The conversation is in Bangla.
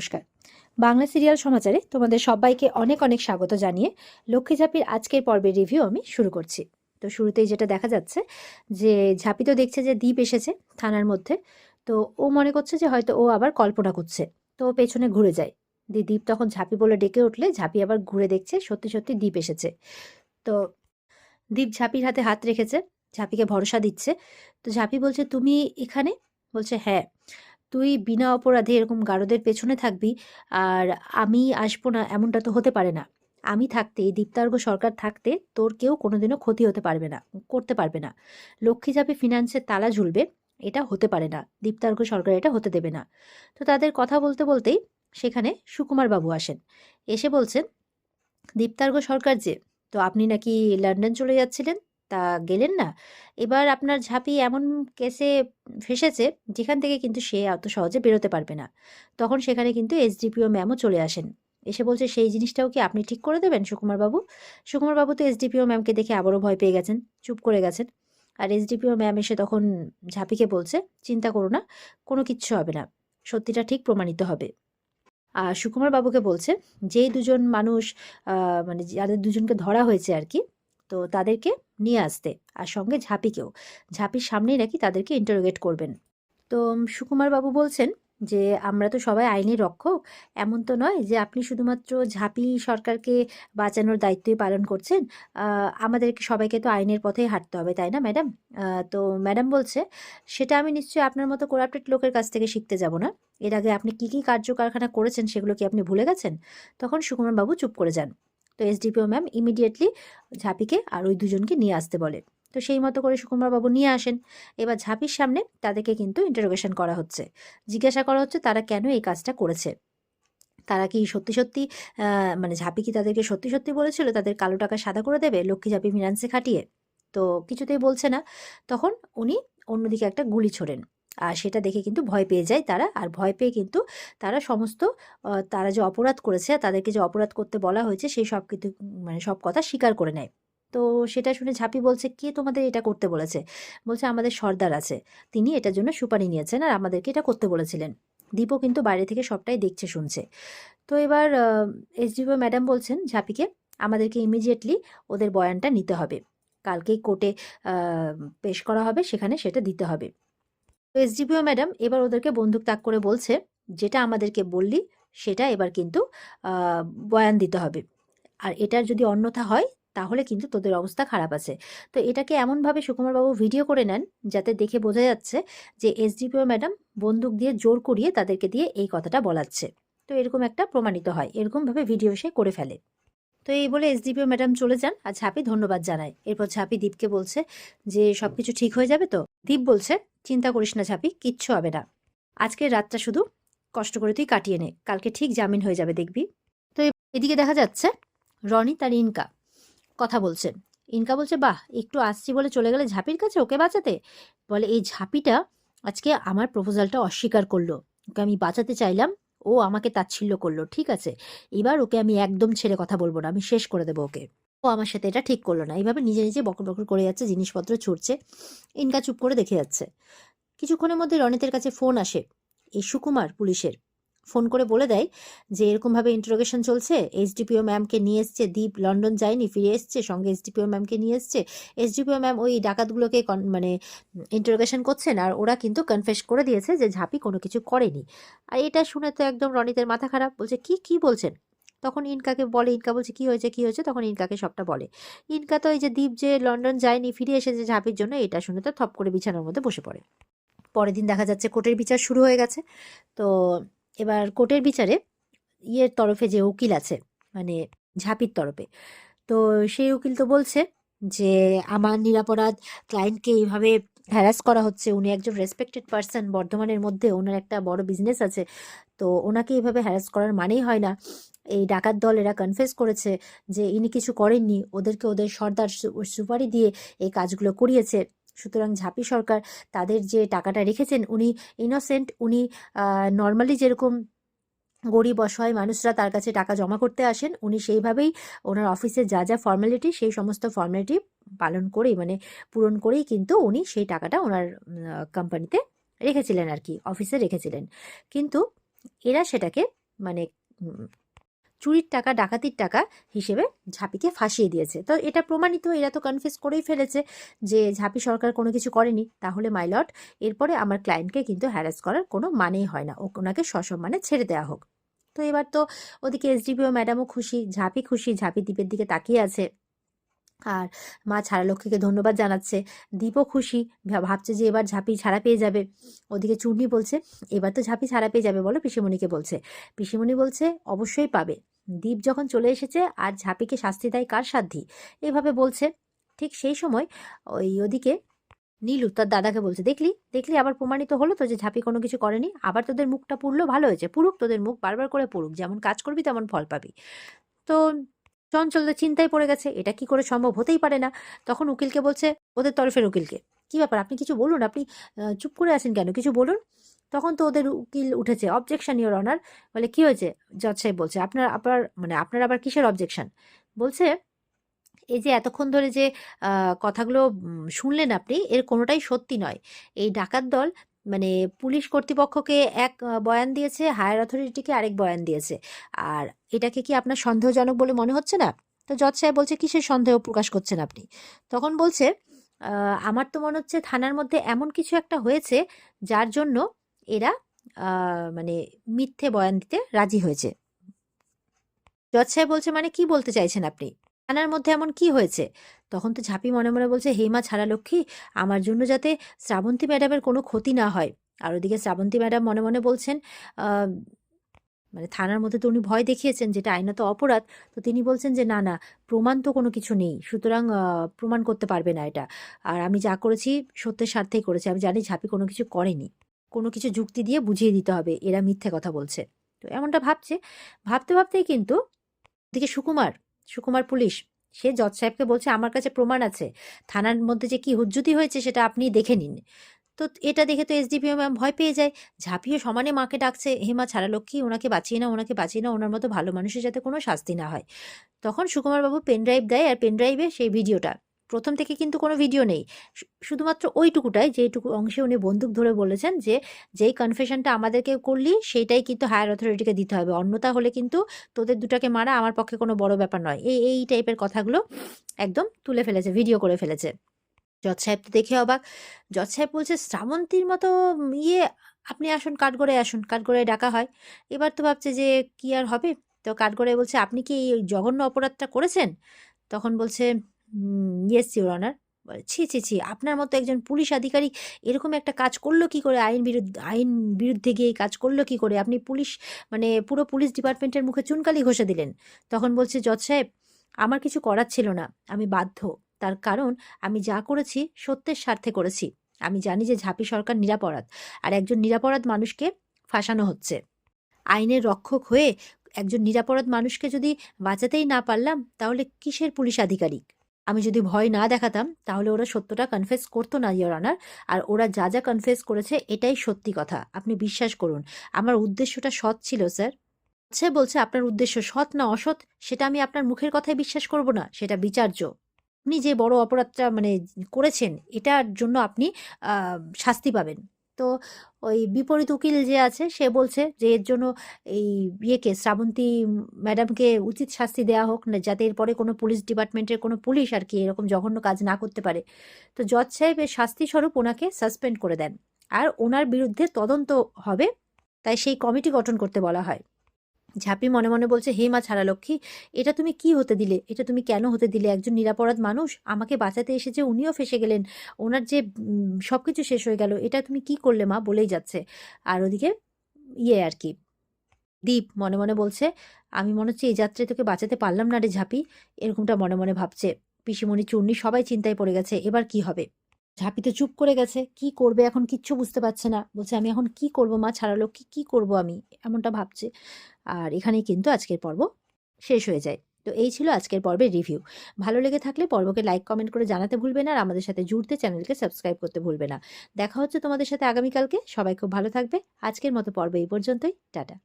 নমস্কার। বাংলা সিরিয়াল সমাচারে তোমাদের সবাইকে অনেক অনেক স্বাগত জানিয়ে লক্ষ্মী ঝাঁপির আজকের পর্বের রিভিউ আমি শুরু করছি। তো শুরুতেই যেটা দেখা যাচ্ছে যে ঝাঁপি তো দেখছে যে দ্বীপ এসেছে থানার মধ্যে, তো ও মনে করছে যে হয়তো ও আবার কল্পনা করছে, তো ও পেছনে ঘুরে যায়। দিয়ে দ্বীপ তখন ঝাঁপি বলে ডেকে উঠলে ঝাঁপি আবার ঘুরে দেখছে সত্যি সত্যি দ্বীপ এসেছে। তো দ্বীপ ঝাঁপির হাতে হাত রেখেছে, ঝাঁপিকে ভরসা দিচ্ছে, তো ঝাঁপি বলছে, তুমি এখানে? বলছে হ্যাঁ। তুই বিনা অপরাধে এরকম গারদের পেছনে থাকবি, আর আমি আসব না এমনটা তো হতে পারে না। আমি থাকতে এই দীপ্তার্ঘ সরকার থাকতে তোর কেউ কোনোদিনও ক্ষতি হতে পারবে না, করতে পারবে না। লক্ষ্মী যাবে ফিনান্সের তালা ঝুলবে, এটা হতে পারে না, দীপ্তার্ঘ সরকার এটা হতে দেবে না। তো তাদের কথা বলতে বলতেই সেখানে সুকুমার বাবু আসেন। এসে বলছেন, দীপ্তার্ঘ সরকার যে, তো আপনি নাকি লন্ডন চলে যাচ্ছিলেন? তা গেলেন না। এবার আপনার ঝাঁপি এমন কেসে ফেসেছে, যেখান থেকে কিন্তু সে অত সহজে বেরোতে পারবে না। তখন সেখানে কিন্তু এসডিপিও ম্যামও চলে আসেন। এসে বলছে, সেই জিনিসটাও কি আপনি ঠিক করে দেবেন, সুকুমার বাবু? সুকুমার বাবু তো এসডিপিও ম্যামকে দেখে আবারও ভয় পেয়ে গেছেন, চুপ করে গেছেন। আর এসডিপিও ম্যাম এসে তখন ঝাঁপিকে বলছে, চিন্তা করো না, কোনো কিচ্ছু হবে না, সত্যিটা ঠিক প্রমাণিত হবে। আর সুকুমার বাবুকে বলছে, যেই দুজন মানুষ মানে যাদের দুজনকে ধরা হয়েছে আর কি তো তাদেরকে নিয়ে আসতে আর সঙ্গে ঝাঁপিকেও। ঝাঁপির সামনেই নাকি তাদেরকে ইন্টারোগেট করবেন। তো সুকুমার বাবু বলছেন যে, আমরা তো সবাই আইনের রক্ষক। এমন তো নয় যে, আপনি শুধুমাত্র ঝাঁপি সরকারকে বাঁচানোর দায়িত্বই পালন করছেন। আমাদেরকে সবাইকে তো আইনের পথেই হাঁটতে হবে, তাই না, ম্যাডাম? তো ম্যাডাম বলছে, সেটা আমি নিশ্চয়ই আপনার মতো করাপ্টেড লোকের কাছ থেকে শিখতে যাব না। এর আগে আপনি কি কি কার্যকারখানা করেছেন সেগুলো কি আপনি ভুলে গেছেন? তখন সুকুমার বাবু চুপ করে যান। তো এসডিপিও ম্যাম ইমিডিয়েটলি ঝাঁপিকে আর ওই দুজনকে নিয়ে আসতে বলে। তো সেই মতো করে সুকুমার বাবু নিয়ে আসেন। এবার ঝাঁপির সামনে তাদেরকে কিন্তু ইন্টারোগেশন করা হচ্ছে। জিজ্ঞাসা করা হচ্ছে, তারা কেন এই কাজটা করেছে? তারা কি সত্যি সত্যি মানে ঝাঁপি কি তাদেরকে সত্যি সত্যি বলেছিল, তাদের কালো টাকা সাদা করে দেবে, লক্ষ্মী ঝাঁপি ফিনান্সে খাটিয়ে? তো কিছুতেই বলছে না। তখন উনি অন্যদিকে একটা গুলি ছোড়েন। আর সেটা দেখে কিন্তু ভয় পেয়ে যায় তারা। আর ভয় পেয়ে কিন্তু তারা সমস্ত তারা যে অপরাধ করেছে, তাদেরকে যে অপরাধ করতে বলা হয়েছে, সেই সব কিন্তু মানে সব কথা স্বীকার করে নেয়। তো সেটা শুনে ঝাঁপি বলছে, কে তোমাদের এটা করতে বলেছে? বলছে, আমাদের সর্দার আছে। তিনি এটার জন্য সুপারি নিয়েছেন আর আমাদেরকে এটা করতে বলেছিলেন। দীপও কিন্তু বাইরে থেকে সবটাই দেখছে, শুনছে। তো এবার এসডিও ম্যাডাম বলছেন ঝাঁপিকে, আমাদেরকে ইমিডিয়েটলি ওদের বয়ানটা নিতে হবে। কালকেই কোর্টে পেশ করা হবে, সেখানে সেটা দিতে হবে। তো এসডিপিও ম্যাডাম এবার ওদেরকে বন্দুক তাক করে বলছে, যেটা আমাদেরকে বললি, সেটা এবার কিন্তু বয়ান দিতে হবে। আর এটার যদি অন্যথা হয়, তাহলে কিন্তু তোদের অবস্থা খারাপ আছে। তো এটাকে এমনভাবে সুকুমারবাবু ভিডিও করে নেন, যাতে দেখে বোঝা যাচ্ছে যে এসডিপিও ম্যাডাম বন্দুক দিয়ে জোর করিয়ে তাদেরকে দিয়ে এই কথাটা বলাচ্ছে। তো এরকম একটা প্রমাণিত হয়, এরকমভাবে ভিডিও সে করে ফেলে। তো এই বলে এসডিপিও ম্যাডাম চলে যান আর ঝাঁপি ধন্যবাদ জানায়। এরপর ঝাঁপি দীপকে বলছে যে, সবকিছু ঠিক হয়ে যাবে তো? দীপ বলছে, চিন্তা করিস না ঝাঁপি, কিচ্ছু হবে না। আজকের রাতটা শুধু কষ্ট করে তুই কাটিয়ে নে, কালকে ঠিক জামিন হয়ে যাবে দেখবি। তো এদিকে দেখা যাচ্ছে, রনি তার ইনকা, কথা বলছে। ইনকা বলছে, বাহ, একটু আসছি বলে চলে গেলে ঝাঁপির কাছে, ওকে বাঁচাতে? বলে, এই ঝাঁপিটা আজকে আমার প্রপোজালটা অস্বীকার করল। ওকে আমি বাঁচাতে চাইলাম ও আমাকে তাচ্ছিল্য করল, ঠিক আছে? এবার ওকে আমি একদম ছেড়ে কথা বলব না, আমি শেষ করে দেবো ওকে। ও আমার সাথে এটা ঠিক করল না। এইভাবে নিজে নিজে বকর বকর করে যাচ্ছে, জিনিসপত্র ছুটছে ইনকা চুপ করে দেখে যাচ্ছে। কিছুক্ষণের মধ্যে রনিতের কাছে ফোন আসে, এই সুকুমার পুলিশের। ফোন করে বলে দেয় যে, এরকমভাবে ইন্টারোগেশন চলছে। এসডিপিও ম্যামকে নিয়ে এসছে দীপ লন্ডন যায়নি, ফিরে এসছে, সঙ্গে এসডিপিও ম্যামকে নিয়ে এসছে। এসডিপিও ম্যাম ওই ডাকাতগুলোকে মানে ইন্টারোগেশন করছেন আর ওরা কিন্তু কনফেস করে দিয়েছে যে, ঝাঁপি কোনো কিছু করেনি। আর এটা শুনে তো একদম রনিতের মাথা খারাপ, বলছে, কি কি বলছেন? তখন ইনকাকে বলে, ইনকা বলছে, কি হয়েছে কি হয়েছে? তখন ইনকাকে সবটা বলে। ইনকা তো এই যে দ্বীপ যে লন্ডন যায়নি, ফিরে এসেছে ঝাঁপির জন্য, এটা শুনে তো থপ করে বিছানার মধ্যে বসে পড়ে। পরের দিন দেখা যাচ্ছে কোর্টের বিচার শুরু হয়ে গেছে। তো এবার কোর্টের বিচারে ইয়ের তরফে যে উকিল আছে মানে ঝাঁপির তরফে, তো সেই উকিল তো বলছে যে, আমার নিরাপরাধ ক্লায়েন্টকে এইভাবে হ্যারাস করা হচ্ছে। উনি একজন রেসপেক্টেড পার্সন বর্ধমানের মধ্যে ওনার একটা বড় বিজনেস আছে। তো ওনাকে এইভাবে হ্যারাস করার মানেই হয় না। এই ডাকাত দল এরা কনফেস করেছে যে, ইনি কিছু করেননি। ওদেরকে ওদের সর্দার সুপারি দিয়ে এই কাজগুলো করিয়েছে। সুতরাং ঝাঁপি সরকার তাদের যে টাকাটা রেখেছেন, উনি ইনোসেন্ট উনি নর্মালি যেরকম গরিব, অসহায় মানুষরা তার কাছে টাকা জমা করতে আসেন, উনি সেইভাবেই ওনার অফিসে যা যা ফর্মালিটি সেই সমস্ত ফর্মালিটি পালন করেই মানে পূরণ করেই কিন্তু উনি সেই টাকাটা ওনার কোম্পানিতে রেখেছিলেন আর কি অফিসে রেখেছিলেন। কিন্তু এরা সেটাকে মানে চুরির টাকা, ডাকাতির টাকা হিসেবে ঝাঁপিকে ফাঁসিয়ে দিয়েছে। তো এটা প্রমাণিত, এরা তো কনফেস করেই ফেলেছে যে ঝাঁপি সরকার কোনো কিছু করেনি। তাহলে মাইলট এরপরে আমার ক্লায়েন্টকে কিন্তু হ্যারাস করার কোনো মানেই হয় না। ওনাকে সসম্মানে ছেড়ে দেওয়া হোক। তো এবার তো ওদিকে এসডিপিও ম্যাডামও খুশি, ঝাঁপি খুশি, ঝাঁপি দ্বীপের দিকে তাকিয়ে আছে। আর মা ছাড়া লক্ষ্মীকে ধন্যবাদ জানাচ্ছে। দীপও খুশি ভাবছে যে এবার ঝাঁপি ছাড়া পেয়ে যাবে। ওদিকে চূর্ণি বলছে, এবার তো ঝাঁপি ছাড়া পেয়ে যাবে। বলো পিসিমণিকে বলছে। পিসিমণি বলছে, অবশ্যই পাবে। দীপ যখন চলে এসেছে আর ঝাঁপিকে শাস্তি দেয় কার সাধ্যি এভাবে বলছে। ঠিক সেই সময় ওই ওদিকে নীলু তার দাদাকে বলছে, দেখলি? দেখলি? আবার প্রমাণিত হলো তো যে ঝাঁপি কোনো কিছু করেনি। আবার তোদের মুখটা পুড়লো? ভালো হয়েছে। পুরুক তোদের মুখ বারবার করে পুরুক যেমন কাজ করবি, তেমন ফল পাবি। তো চঞ্চল তো চিন্তায় পড়ে গেছে, এটা কি করে সম্ভব? হতেই পারে না। তখন উকিলকে বলছে, ওদের তরফের উকিলকে। কি ব্যাপার? আপনি কিছু বলুন? আপনি চুপ করে আছেন কেন? কিছু বলুন? তখন তো ওদের উকিল উঠেছে অবজেকশন ইওর অনার বলে, কি হয়েছে? জজ সাহেব বলছে, আপনার আবার মানে আপনার আবার কিসের অবজেকশন বলছে, এই যে এতক্ষণ ধরে যে কথাগুলো শুনলেন আপনি, এর কোনোটাই সত্যি নয়। এই ডাকাত দল মানে পুলিশ কর্তৃপক্ষকে এক বয়ান দিয়েছে হায়ার অথরিটিকে আরেক বয়ান দিয়েছে। আর এটাকে কি আপনার সন্দেহজনক বলে মনে হচ্ছে না? তো জজ সাহেব বলছে, কিসের সন্দেহ প্রকাশ করছেন আপনি? তখন বলছে আমার তো মনে হচ্ছে থানার মধ্যে এমন কিছু একটা হয়েছে, যার জন্য মানে মিথ্যে বয়ান দিতে রাজি হয়েছে। জজ সাহেব বলছে মানে কি বলতে চাইছেন আপনি? থানার মধ্যে এমন কি হয়েছে? তখন তো ঝাঁপি মনে মনে বলছে হেমা ছাড়া লক্ষ্মী, আমার জন্য যাতে শ্রাবন্তী ম্যাডামের কোনো ক্ষতি না হয়। আর ওদিকে শ্রাবন্তী ম্যাডাম মনে মনে বলছেন মানে থানার মধ্যে তো উনি ভয় দেখিয়েছেন, যেটা আইনত অপরাধ। তো তিনি বলছেন যে, না না, প্রমাণ তো কোনো কিছু নেই। সুতরাং প্রমাণ করতে পারবে না এটা। আর আমি যা করেছি, সত্যের স্বার্থেই করেছি। আমি জানি ঝাঁপি কোনো কিছু করেনি। কোনো কিছু যুক্তি দিয়ে বুঝিয়ে দিতে হবে, এরা মিথ্যে কথা বলছে। তো এমনটা ভাবছে। ভাবতে ভাবতেই কিন্তু ওদিকে সুকুমার সুকুমার পুলিশ, সে জজ সাহেবকে বলছে, আমার কাছে প্রমাণ আছে। থানার মধ্যে যে কি হুজ্জুতি হয়েছে সেটা আপনি দেখে নিন। তো এটা দেখে তো এসডিপিও ম্যাম ভয় পেয়ে যায়। ঝাঁপিয়ে সমানে মাকে ডাকছে, হেমা, ছাড়া লক্ষ্মী, ওনাকে বাঁচিয়ে না ওনাকে বাঁচিয়ে না ওনার মতো ভালো মানুষের যাতে কোনো শাস্তি না হয়। তখন সুকুমার বাবু পেন ড্রাইভ দেয়, আর পেন ড্রাইভে সেই ভিডিওটা প্রথম থেকে কিন্তু কোনো ভিডিও নেই। শুধুমাত্র ওইটুকুটাই যেটুকু অংশে উনি বন্দুক ধরে বলেছেন যে, যেই কনফেশনটা আমাদেরকে করলি, সেইটাই কিন্তু হায়ার অথরিটিকে দিতে হবে। অন্যতা হলে কিন্তু তোদের দুটাকে মারা আমার পক্ষে কোনো বড় ব্যাপার নয়। এই এই টাইপের কথাগুলো একদম তুলে ফেলেছে ভিডিও করে ফেলেছে। জজ সাহেব তো দেখে অবাক। জজ সাহেব বলছে, শ্রাবন্তীর মতো ইয়ে আপনি আসুন, কাঠগড়ায় আসুন, কাঠগড়ায় ডাকা হয়। এবার তো ভাবছে যে, কি আর হবে? তো কাঠগড়ায় বলছে, আপনি কি এই জঘন্য অপরাধটা করেছেন? তখন বলছে ইয়েস ইউর অনার ছি ছি ছি, আপনার মতো একজন পুলিশ আধিকারিক এরকম একটা কাজ করল কি করে? আইন বিরুদ্ধে আইন বিরুদ্ধে গিয়ে কাজ করল কি করে? আপনি পুলিশ মানে পুরো পুলিশ ডিপার্টমেন্টের মুখে চুনকালি ঘষে দিলেন। তখন বলছে, জজ সাহেব, আমার কিছু করার ছিল না। আমি বাধ্য। তার কারণ, আমি যা করেছি সত্যের স্বার্থে করেছি। আমি জানি যে ঝাঁপি সরকার নিরাপরাধ। আর একজন নিরাপরাধ মানুষকে ফাঁসানো হচ্ছে। আইনের রক্ষক হয়ে একজন নিরাপরাধ মানুষকে যদি বাঁচাতেই না পারলাম, তাহলে কিসের পুলিশ আধিকারিক? আমি যদি ভয় না দেখাতাম, তাহলে ওরা সত্যটা কনফেস করতো না ইয়র অনার আর ওরা যা যা কনফেস করেছে, এটাই সত্যি কথা। আপনি বিশ্বাস করুন। আমার উদ্দেশ্যটা সৎ ছিল স্যার সে বলছে, আপনার উদ্দেশ্য সৎ না অসৎ, সেটা আমি আপনার মুখের কথায় বিশ্বাস করব না, সেটা বিচার্য। আপনি যে বড় অপরাধটা মানে করেছেন, এটার জন্য আপনি শাস্তি পাবেন। তো ওই বিপরীত উকিল যে আছে, সে বলছে যে এর জন্য এই ইয়েকে, শ্রাবন্তী ম্যাডামকে উচিত শাস্তি দেওয়া হোক, না যাতে এরপরে কোনো পুলিশ ডিপার্টমেন্টের কোনো পুলিশ আর কি এরকম জঘন্য কাজ না করতে পারে। তো জজ সাহেব এর শাস্তি স্বরূপ ওনাকে সাসপেন্ড করে দেন। আর ওনার বিরুদ্ধে তদন্ত হবে, তাই সেই কমিটি গঠন করতে বলা হয়। ঝাঁপি মনে মনে বলছে, হে মা ছাড়া লক্ষ্মী এটা তুমি কি হতে দিলে? এটা তুমি কেন হতে দিলে? একজন নিরাপরাধ মানুষ? আমাকে বাঁচাতে এসেছে উনিও ফেসে গেলেন, ওনার যে সব কিছু শেষ হয়ে গেল, এটা তুমি কি করলে মা? বলেই যাচ্ছে। আর ওদিকে ইয়ে আর কি, দীপ মনে মনে বলছে, আমি মনে হচ্ছে এই যাত্রায় তোকে বাঁচাতে পারলাম না রে ঝাঁপি। এরকমটা মনে মনে ভাবছে। পিসিমণি চূর্ণি সবাই চিন্তায় পড়ে গেছে, এবার কি হবে? ঝাঁপি তো চুপ করে গেছে, কি করবে? এখন কিচ্ছু বুঝতে পারছে না। বলছে, আমি এখন কি করব, মা? ছাড়ালো কি কি করব আমি? এমনটা ভাবছে। আর এখানেই কিন্তু আজকের পর্ব শেষ হয়ে যায়। তো এই ছিল আজকের পর্বের রিভিউ ভালো লেগে থাকলে পর্বকে লাইক কমেন্ট করে জানাতে ভুলবে না আর আমাদের সাথে জুড়তে চ্যানেলকে সাবস্ক্রাইব করতে ভুলবে না। দেখা হচ্ছে তোমাদের সাথে আগামীকালকে। সবাই খুব ভালো থাকবে। আজকের মতো পর্ব এই পর্যন্তই। টাটা।